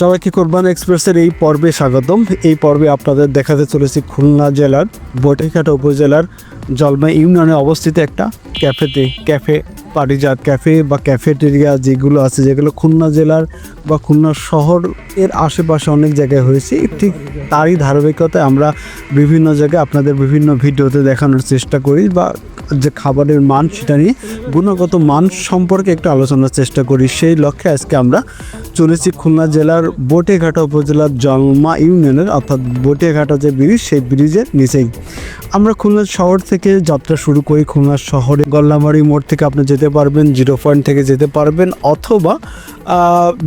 সবাইকে কোরবান এক্সপ্রেসের এই পর্বে স্বাগতম। এই পর্বে আপনাদের দেখাতে চলেছি খুলনা জেলার বটিঘাটা উপজেলার জলমাই ইউনিয়নে অবস্থিত একটা ক্যাফেতে, ক্যাফে, পারিজাত ক্যাফে বা ক্যাফেটেরিয়া যেগুলো আছে, যেগুলো খুলনা জেলার বা খুলনা শহর এর আশেপাশে অনেক জায়গায় হয়েছে। ঠিক তারই ধারাবাহিকতায় আমরা বিভিন্ন জায়গায় আপনাদের বিভিন্ন ভিডিওতে দেখানোর চেষ্টা করি বা যে খাবারের মান সেটা নিয়ে গুণগত মান সম্পর্কে একটু আলোচনার চেষ্টা করি। সেই লক্ষ্যে আজকে আমরা চলেছি খুলনা জেলার বটেঘাটা উপজেলার জলমা ইউনিয়নের, অর্থাৎ বটেঘাটা যে ব্রিজ, সেই ব্রিজের নিচেই। আমরা খুলনা শহর থেকে যাত্রা শুরু করি খুলনা শহরে। গল্লামারি মোড় থেকে আপনি যেতে পারবেন, জিরো পয়েন্ট থেকে যেতে পারবেন, অথবা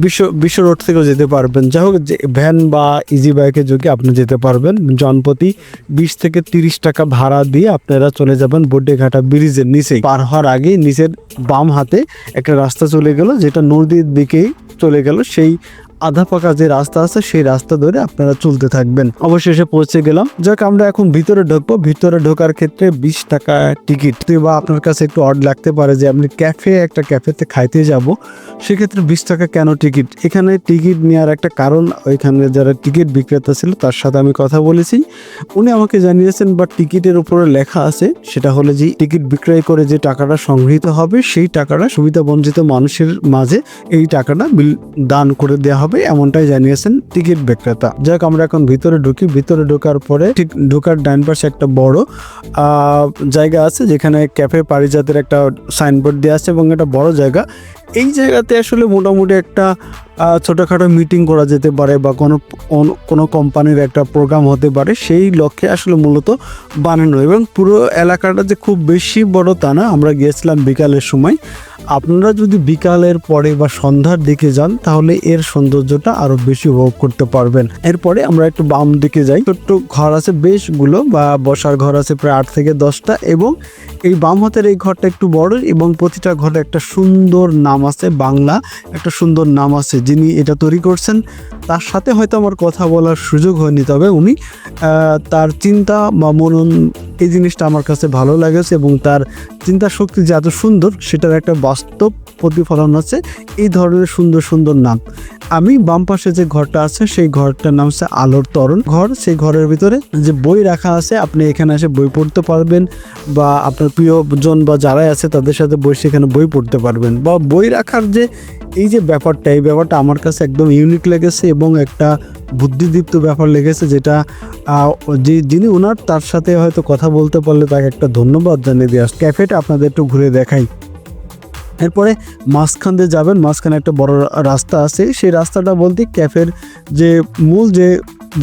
বিশ্ব বিশ্ব রোড থেকেও যেতে পারবেন। যাই হোক ভ্যান বা ইজি বাইকে যোগে আপনি যেতে পারবেন। জনপ্রতি বিশ থেকে তিরিশ টাকা ভাড়া দিয়ে আপনারা চলে যাবেন বড্ডেঘাটা ব্রিজের নিচেই। পার হওয়ার আগেই নিচের বাম হাতে একটা রাস্তা চলে গেল, যেটা নদীর দিকেই চলে গেল। সেই আধা পাকা যে রাস্তা আছে, সেই রাস্তা ধরে আপনারা চলতে থাকবেন। অবশেষে পৌঁছে গেলাম। যাক, আমরা এখন ভিতরে ঢুকবো। ভিতরে ঢোকার ক্ষেত্রে বিশ টাকা টিকিট। বা আপনার কাছে একটু অড লাগতে পারে যে আপনি ক্যাফে একটা ক্যাফেতে খাইতে যাব। সেক্ষেত্রে বিশ টাকা কেন টিকিট? এখানে টিকিট নেওয়ার একটা কারণ, ওইখানে যারা টিকিট বিক্রেতা ছিল, তার সাথে আমি কথা বলেছি। উনি আমাকে জানিয়েছেন বা টিকিটের উপরে লেখা আছে, সেটা হলো যে, টিকিট বিক্রয় করে যে টাকাটা সংগৃহীত হবে, সেই টাকাটা সুবিধা বঞ্চিত মানুষের মাঝে এই টাকাটা দান করে দেওয়া হবে। এমনটাই জানিয়েছেন টিকিট বিক্রেতা। যাক, আমরা এখন ভিতরে ঢুকি। ভিতরে ঢোকার পরে ঠিক ঢোকার ডান পাশে একটা বড় জায়গা আছে, যেখানে ক্যাফে পারিজাতের একটা সাইনবোর্ড দেওয়া আছে এবং একটা বড় জায়গা। এই জায়গাতে আসলে মোটামুটি একটা ছোটোখাটো মিটিং করা যেতে পারে বা কোনো কোনো কোম্পানির একটা প্রোগ্রাম হতে পারে, সেই লক্ষ্যে আসলে মূলত বানানো। এবং পুরো এলাকাটা যে খুব বেশি বড় তা না, আমরা গিয়েছিলাম বিকালের সময়। আপনারা যদি বিকালের পরে বা সন্ধ্যার দিকে যান, তাহলে এর সৌন্দর্যটা আরও বেশি উপভোগ করতে পারবেন। এরপরে আমরা একটু বাম দিকে যাই। ছোট্ট ঘর আছে বেশগুলো, বা বসার ঘর আছে প্রায় আট থেকে দশটা, এবং এই বাম হাতের এই ঘরটা একটু বড় এবং প্রতিটা ঘরে একটা সুন্দর নাম আছে বাংলা, একটা সুন্দর নাম আছে যিনি এটা তৈরি করছেন। তার সাথে হয়তো আমার কথা বলার সুযোগ হয়নি, তবে উনি তার চিন্তা বা মনন এই জিনিসটা আমার কাছে ভালো লাগেছে এবং তার চিন্তা শক্তি যে এত সুন্দর, সেটার একটা বাস্তব প্রতিফলন আছে এই ধরনের সুন্দর সুন্দর নাম। আমি বাম পাশে যে ঘরটা আছে, সেই ঘরটার নাম হচ্ছে আলোর তরণ ঘর। সেই ঘরের ভিতরে যে বই রাখা আছে, আপনি এখানে এসে বই পড়তে পারবেন বা আপনার প্রিয়জন বা যারাই আছে, তাদের সাথে বসে এখানে বই পড়তে পারবেন বা বই রাখার যে এই যে ব্যাপারটা, এই ব্যাপারটা আমার কাছে একদম ইউনিক লেগেছে এবং একটা বুদ্ধিদীপ্ত ব্যাপার লেগেছে যেটা যে যিনি ওনার তার সাথে হয়তো কথা বলতে পারলে তাকে একটা ধন্যবাদ জানিয়ে দিয়ে আস ক্যাফেটা আপনাদের একটু ঘুরে দেখাই। এরপরে মাঝখান দিয়ে যাবেন, মাঝখানে একটা বড় রাস্তা আছে। সেই রাস্তাটা বলতে ক্যাফের যে মূল যে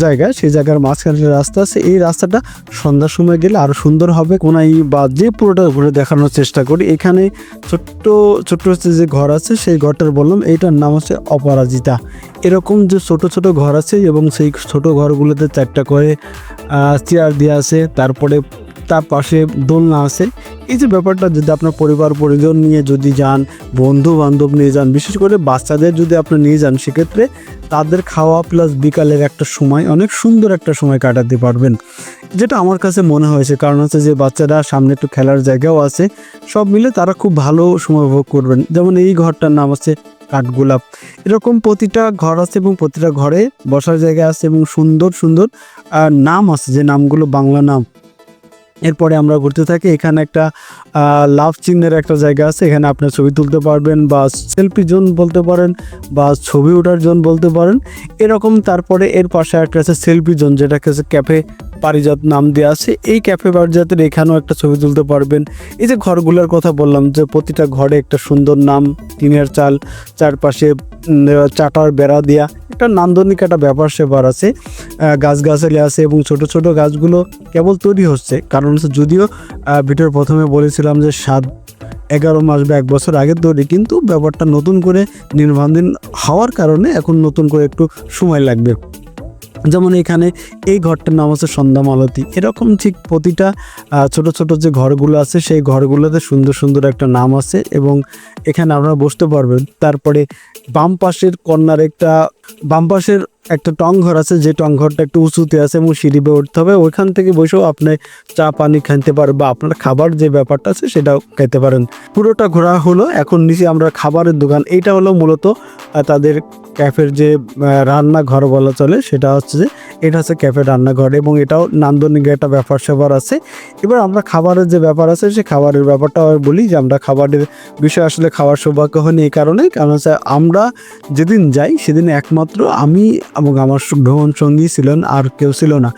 জায়গা, সেই জায়গার মাঝখানে যে রাস্তা আছে, এই রাস্তাটা সন্ধ্যার সময় গেলে আরও সুন্দর হবে। কোনাই বা যে পুরোটা ঘুরে দেখানোর চেষ্টা করি। এখানে ছোট্ট ছোট্ট হচ্ছে যে ঘর আছে, সেই ঘরটার বললাম, এইটার নাম হচ্ছে অপরাজিতা। এরকম যে ছোট ছোট ঘর আছে এবং সেই ছোট ঘরগুলোতে চারটা করে চেয়ার দেওয়া আছে, তারপরে তার পাশে দোলনা আছে। এই যে ব্যাপারটা যদি আপনার পরিবার পরিজন নিয়ে যদি যান বন্ধু বান্ধব নিয়ে যান, বিশেষ করে বাচ্চাদের যদি আপনি নিয়ে যান, সেক্ষেত্রে তাদের খাওয়া প্লাস বিকালের একটা সময়, অনেক সুন্দর একটা সময় কাটাতে পারবেন। যেটা আমার কাছে মনে হয়েছে, কারণ হচ্ছে যে বাচ্চারা সামনে একটু খেলার জায়গাও আছে, সব মিলে তারা খুব ভালো সময় উপভোগ করবেন। যেমন এই ঘরটার নাম আছে কাঠগোলাপ। এরকম প্রতিটা ঘর আছে এবং প্রতিটা ঘরে বসার জায়গা আছে এবং সুন্দর সুন্দর নাম আছে, যে নামগুলো বাংলা নাম। এরপরে আমরা ঘুরতে থাকি। এখানে একটা লাভ চিহ্নের একটা জায়গা আছে। এখানে আপনার ছবি তুলতে পারবেন বা সেলফি জোন বলতে পারেন বা ছবি ওঠার জোন বলতে পারেন। এরকম তারপরে এর পাশে একটা আছে সেলফি জোন, যেটাকে ক্যাফে পারিজাত নাম দেওয়া আছে। এই ক্যাফে পারিজাতের এখানেও একটা ছবি তুলতে পারবেন। এই যে ঘরগুলোর কথা বললাম যে প্রতিটা ঘরে একটা সুন্দর নাম, টিনের চাল, চারপাশে চাটার বেড়া দেওয়া একটা নান্দনিক একটা ব্যাপার সেবার আছে। গাছগাছালি আছে এবং ছোট ছোট গাছগুলো কেবল তৈরি হচ্ছে। কারণ হচ্ছে যদিও ভিডিওর প্রথমে বলেছিলাম যে সাত, এগারো মাস বা এক বছর আগে তৈরি, কিন্তু ব্যাপারটা নতুন করে নির্মাণাধীন হওয়ার কারণে এখন নতুন করে একটু সময় লাগবে। যেমন এখানে এই ঘরটার নাম হচ্ছে সন্ধ্যা মালতী। এরকম ঠিক প্রতিটা ছোট ছোট যে ঘরগুলো আছে, সেই ঘরগুলোতে সুন্দর সুন্দর একটা নাম আছে এবং এখানে আপনারা বসতে পারবেন। তারপরে বাম পাশের কর্নার একটা বাম পাশের একটা টং ঘর আছে, যে টং ঘরটা একটু উঁচুতে আছে এবং সিঁড়ি বেয়ে উঠতে হবে। ওইখান থেকে বসেও আপনি চা, পানি খাইতে পারেন বা আপনার খাবার যে ব্যাপারটা আছে সেটাও খেতে পারেন। পুরোটা ঘোরা হলো, এখন নিচে আমরা খাবারের দোকান। এইটা হলো মূলত তাদের ক্যাফের যে রান্না রান্নাঘর বলা চলে, সেটা হচ্ছে যে এটা হচ্ছে ক্যাফে রান্নাঘর এবং এটাও নান্দনিক একটা ব্যাপার স্যাপার আছে। এবার আমরা খাবারের যে ব্যাপার আছে, সে খাবারের ব্যাপারটা বলি যে আমরা খাবারের বিষয়ে আসলে খাওয়ার সৌভাগ্য হয়নি এই কারণে। কারণ হচ্ছে আমরা যেদিন যাই, সেদিন একমাত্র আমি এবং আমার ভ্রমণ সঙ্গী ছিলেন আর কেউ ছিল না।